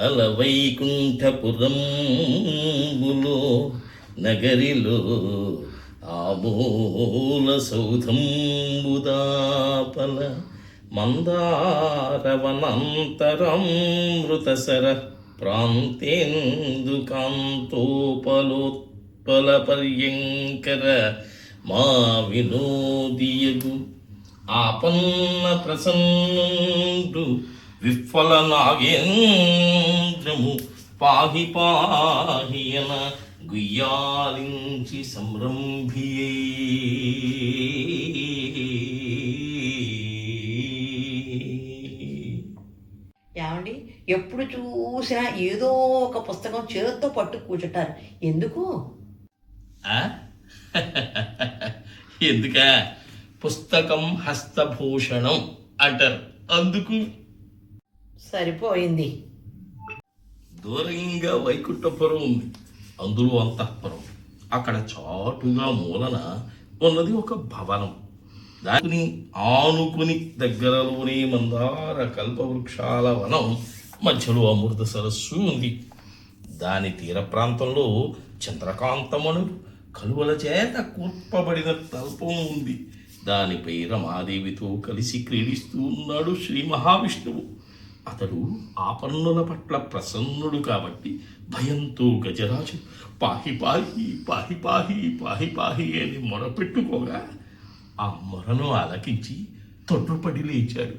అలవైకుంఠపురంబులో నగరిలో ఆమూల సౌధంబుదాపల మందారవనంతరమృతసర ప్రాంతేందుకాంతోపలోత్పల పర్యంకర మా వినోదియగు ఆపన్న ప్రసన్నుండు విఫల నాగేంద్రము పాహి పాహియన గుయ్యాలించి సంరంభియే. ఏమండి? ఎప్పుడు చూసినా ఏదో ఒక పుస్తకం చేత్తో పట్టు కూర్చుంటారు ఎందుకు? ఎందుక? పుస్తకం హస్తభూషణం అంటారు. అందుకు సరిపోయింది. దూరంగా వైకుంఠపురం ఉంది. అందులో అంతఃపురం. అక్కడ చాటుగా మూలన ఉన్నది ఒక భవనం. దాని ఆనుకుని దగ్గరలోనే మందార కల్పవృక్షాల వనం మధ్యలో అమృత సరస్సు ఉంది. దాని తీర ప్రాంతంలో చంద్రకాంతమను కలువల చేత కూర్పబడిన తల్పం ఉంది. దానిపై రమాదేవితో కలిసి క్రీడిస్తూ ఉన్నాడు శ్రీ మహావిష్ణువు. అతడు ఆపన్నుల పట్ల ప్రసన్నుడు కాబట్టి భయంతో గజరాజు పాహి పాహి పాహి పాహి పాహి పాహి అని మొరపెట్టుకోగా ఆ మొరను ఆలకించి తొట్టుపడి లేచాడు.